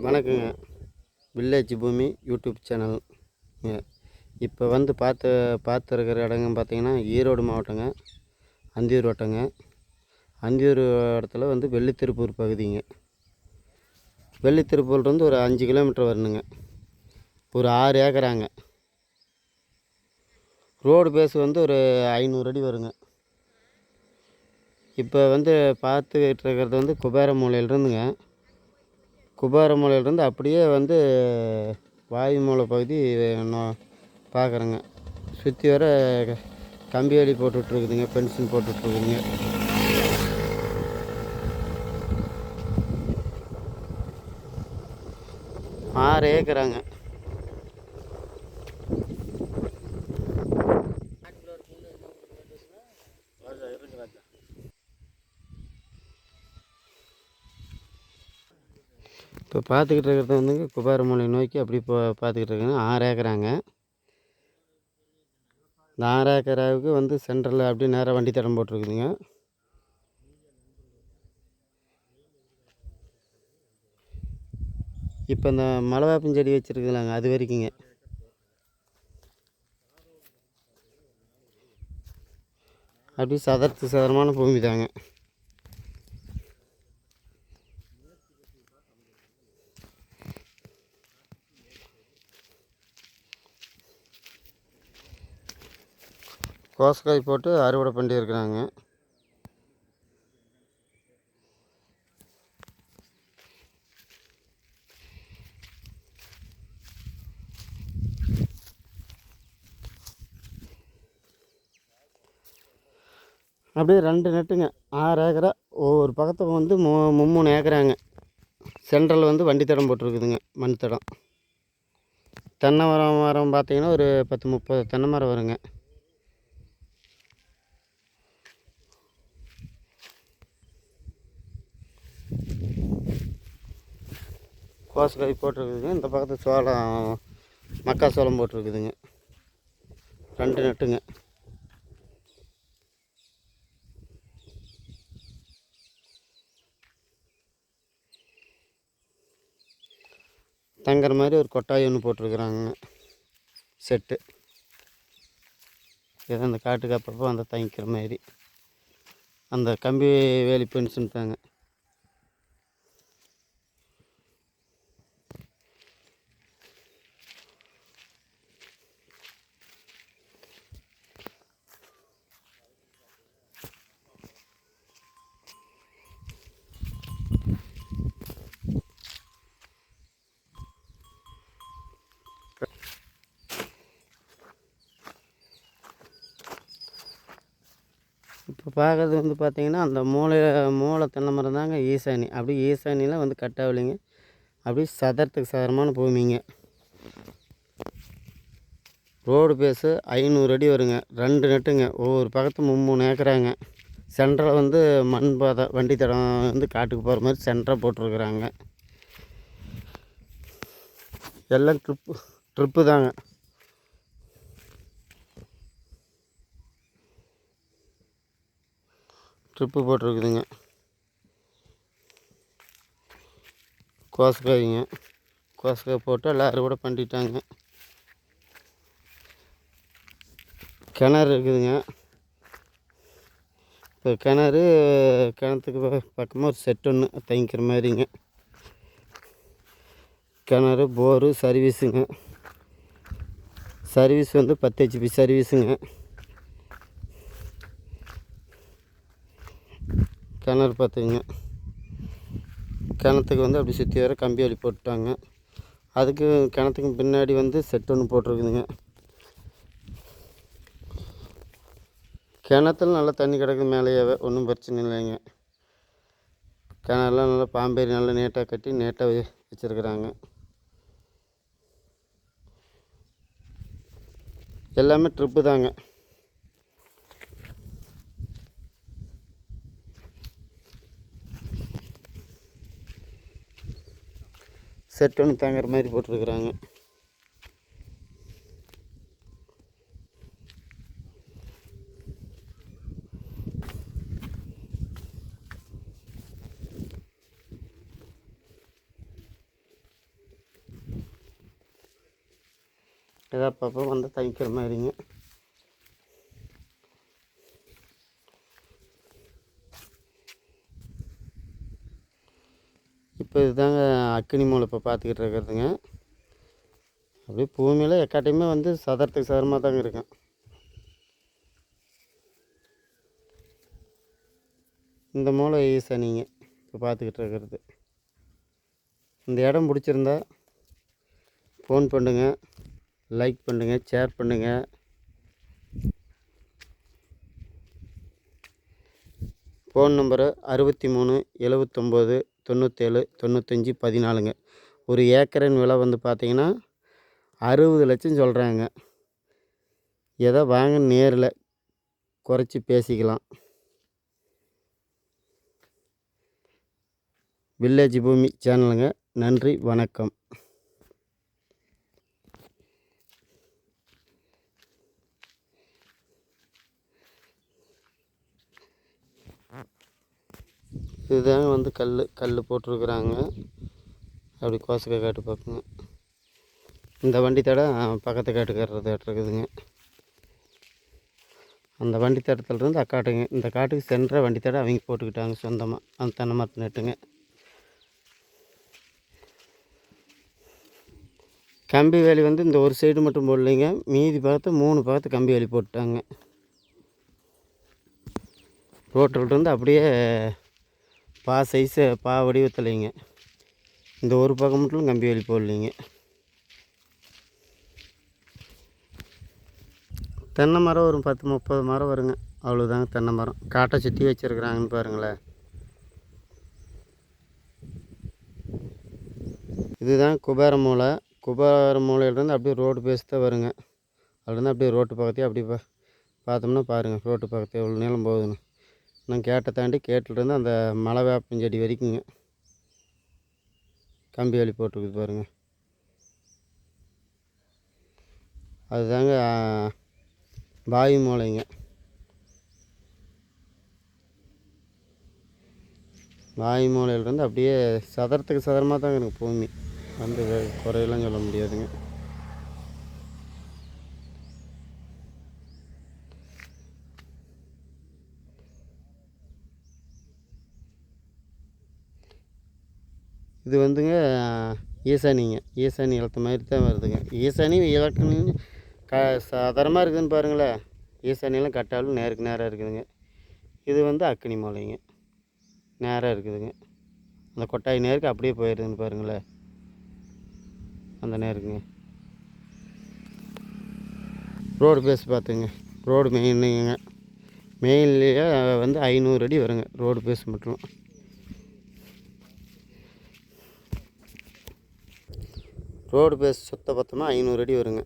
வணக்கங்க. வில்லேஜ் பூமி யூடியூப் சேனல்ங்க இப்போ வந்து பார்த்து பார்த்துருக்கிற இடங்க பார்த்தீங்கன்னா ஈரோடு மாவட்டங்க அந்தியூர் வட்டங்க. அந்தியூர் இடத்துல வந்து வெள்ளித்திருப்பூர் பகுதிங்க. வெள்ளித்திருப்பூர்லேருந்து ஒரு அஞ்சு கிலோமீட்டர் வரணுங்க. ஒரு ஆறு ஏக்கராங்க. ரோடு பேஸ் வந்து ஒரு ஐநூறு அடி வருங்க. இப்போ வந்து பார்த்துக்கிட்டு இருக்கிறது வந்து குபார மூலையிலேருந்து அப்படியே வந்து வாயுமூலை பகுதி நான் பார்க்குறேங்க. சுற்றி வர கம்பி வேலி போட்டுட்ருக்குதுங்க பென்சில் போட்டுட்ருக்குதுங்க. ஆறு ஏக்கராங்க. பார்த்துக்கிட்டு இருக்கிறது வந்துங்க குபாரமலை நோக்கி அப்படி போ பார்த்துக்கிட்டு இருக்கேங்க ஆறு ஏக்கராங்க. இந்த ஆறு ஏக்கராவுக்கு வந்து சென்ட்ரலில் அப்படியே நேராக வண்டி தடம் போட்டிருக்குதுங்க. இப்போ இந்த மலைவேப்பம் செடி வச்சுருக்குதுலாங்க அது வரைக்குங்க. அப்படி சதர்த்து சதரமான பூமி தாங்க கோசக்காய் போட்டு அறுவடை பண்ணியிருக்கிறாங்க. அப்படியே ரெண்டு நெட்டுங்க. ஆறு ஏக்கரா ஒவ்வொரு பக்கத்துக்கு வந்து மூ மும்மூணு ஏக்கராங்க. சென்ட்ரல் வந்து வண்டி தடம் போட்டிருக்குதுங்க மண் தடம். தென்னை மரம் மரம் பார்த்தீங்கன்னா ஒரு பத்து முப்பது தென்னை மரம் வருங்க. கோசக்காய் போட்டிருக்குதுங்க. இந்த பக்கத்து சோளம் மக்காச்சோளம் போட்டிருக்குதுங்க. ரெண்டு நட்டுங்க. தங்குற மாதிரி ஒரு கொட்டாய் ஒன்று போட்டிருக்குறாங்க. செட்டு. ஏதோ அந்த காட்டுக்கு அப்பப்போ வந்து தங்கிக்கிற மாதிரி. அந்த கம்பி வேலி பென்ஷன் தாங்க. பார்க்குறது வந்து பார்த்திங்கன்னா அந்த மூளை மூளை தென்னை மரம் தாங்க ஈசானி. அப்படி ஈசானியில் வந்து கட்டாவில்லைங்க அப்படி சதரத்துக்கு சதரமான பூமிங்க. ரோடு பேஸு ஐநூறு அடி வருங்க. ரெண்டு நட்டுங்க. ஒவ்வொரு பக்கத்து மும்மூணு ஏக்கராங்க. சென்டரில் வந்து மண் பாதை வண்டி தடம் வந்து காட்டுக்கு போகிற மாதிரி சென்டராக போட்டிருக்குறாங்க. எல்லாம் ட்ரிப்பு ட்ரிப்பு தாங்க. ட்ரிப்பு போட்டிருக்குதுங்க. கோசக்காய்ங்க கோசக்காய் போட்டு எல்லாம் அறுவடை பண்ணிட்டாங்க. கிணறு இருக்குதுங்க. இப்போ கிணறு கிணத்துக்கு ப- பக்கமாக ஒரு செட் ஒன்று தங்கிக்கிற மாதிரிங்க. கிணறு போரு சர்வீஸுங்க சர்வீஸ் வந்து பத்து ஹெச்பி சர்வீஸுங்க கிணறு பார்த்துங்க கிணத்துக்கு வந்து அப்படி சுற்றி வர கம்பி வழி போட்டுட்டாங்க. அதுக்கு கிணத்துக்கு பின்னாடி வந்து செட் ஒன்று போட்டிருக்குதுங்க. கிணத்துல நல்லா தண்ணி கிடக்குது மேலேயாவே ஒன்றும் பிரச்சனை இல்லைங்க. கிணறுலாம் நல்லா பாம்பேரி நல்லா நீட்டாக கட்டி நீட்டாக வச்சுருக்குறாங்க. எல்லாமே ட்ரிப்பு தாங்க. செட்டுன்னு தேங்குற மாதிரி போட்டிருக்கிறாங்க. ஏதாவது அப்பப்போ வந்து தங்கிக்கிற மாதிரிங்க. இப்போ இதுதாங்க அக்கினி மூலை இப்போ பார்த்துக்கிட்டு இருக்கிறதுங்க. அப்படியே பூமியில் எக்காட்டையுமே வந்து சதறத்துக்கு சதரமாக தாங்க இருக்கும். இந்த மூளை மூலை நீங்கள் இப்போ பார்த்துக்கிட்டு இருக்கிறது. இந்த இடம் பிடிச்சிருந்தா ஃபோன் பண்ணுங்க லைக் பண்ணுங்கள் ஷேர் பண்ணுங்கள் ஃபோன் நம்பரு அறுபத்தி மூணு எழுவத்தொம்போது தொண்ணூற்றேழு தொண்ணூத்தஞ்சு பதினாலுங்க. ஒரு ஏக்கரின் விலை வந்து பார்த்தீங்கன்னா அறுபது லட்சம் சொல்கிறாங்க எதை வாங்க நேரில் குறைச்சி பேசிக்கலாம். வில்லேஜ் பூமி சேனலுங்க. நன்றி வணக்கம். இதுதாங்க வந்து கல் கல் போட்டிருக்குறாங்க. அப்படி கோசக்கை காட்டு பார்க்குங்க இந்த வண்டி தடை பக்கத்து காட்டுக்காரர் இருக்குதுங்க. அந்த வண்டி தடத்துலேருந்து அக்காட்டுங்க. இந்த காட்டுக்கு சென்ற வண்டி தடை அவங்க போட்டுக்கிட்டாங்க சொந்தமாக அந்த தென்னை மரத்து நட்டுங்க கம்பி வேலி வந்து இந்த ஒரு சைடு மட்டும் போடலைங்க. மீதி பார்த்து மூணு பார்த்து கம்பி வேலி போட்டுட்டாங்க. ரோட்டிலிருந்து அப்படியே பா சைஸு பா வடிவத்தில்லைங்க இந்த ஒரு பக்கம் மட்டும் கம்பி வேலி போடலைங்க. தென்னை மரம் ஒரு பத்து முப்பது மரம் வருங்க. அவ்வளோதாங்க தென்னை மரம். காட்டை சுற்றி வச்சுருக்குறாங்கன்னு பாருங்களேன். இதுதான் குபேர மூலை. குபேர மூலையிலேருந்து அப்படியே ரோடு பேசி தான் வருங்க. அதுலேருந்து அப்படியே ரோட்டு பக்கத்தையே அப்படியே பா பார்த்தோம்னா பாருங்கள் ரோட்டு பக்கத்தையே எவ்வளோ நீளம் போகுதுன்னு. நான் கேட்டை தாண்டி கேட்டிலேருந்து அந்த மலை வேப்பஞ்செடி வரைக்குங்க. கம்பி வேலி போட்டுருக்குது பாருங்கள் அதுதாங்க பாய் மூளைங்க. மூலைங்க வாய் மூலையிலேருந்து அப்படியே சதுரத்துக்கு சதுரமாக தாங்க இருக்குது பூமி. வந்து குறையெல்லாம் சொல்ல முடியாதுங்க. இது வந்துங்க ஈசானிங்க. ஈசானி இழத்த மாதிரி தான் வருதுங்க. ஈசானி இலக்கணம் க சாதாரணமாக இருக்குதுன்னு பாருங்களேன். ஈசானியெல்லாம் கட்டாலும் நேருக்கு நேராக இருக்குதுங்க. இது வந்து அக்கினி மலைங்க. நேராக இருக்குதுங்க. அந்த கொட்டாய் நேருக்கு அப்படியே போயிடுதுன்னு பாருங்களேன். அந்த நேருக்குங்க ரோடு பேஸ் பார்த்துங்க. ரோடு மெயினுங்க மெயின்லேயே வந்து ஐநூறு அடி வருங்க. ரோடு பேஸ் மட்டும். ரோடு பேஸ் சுத்த பத்தமாக ஐநூறு அடி வருங்க.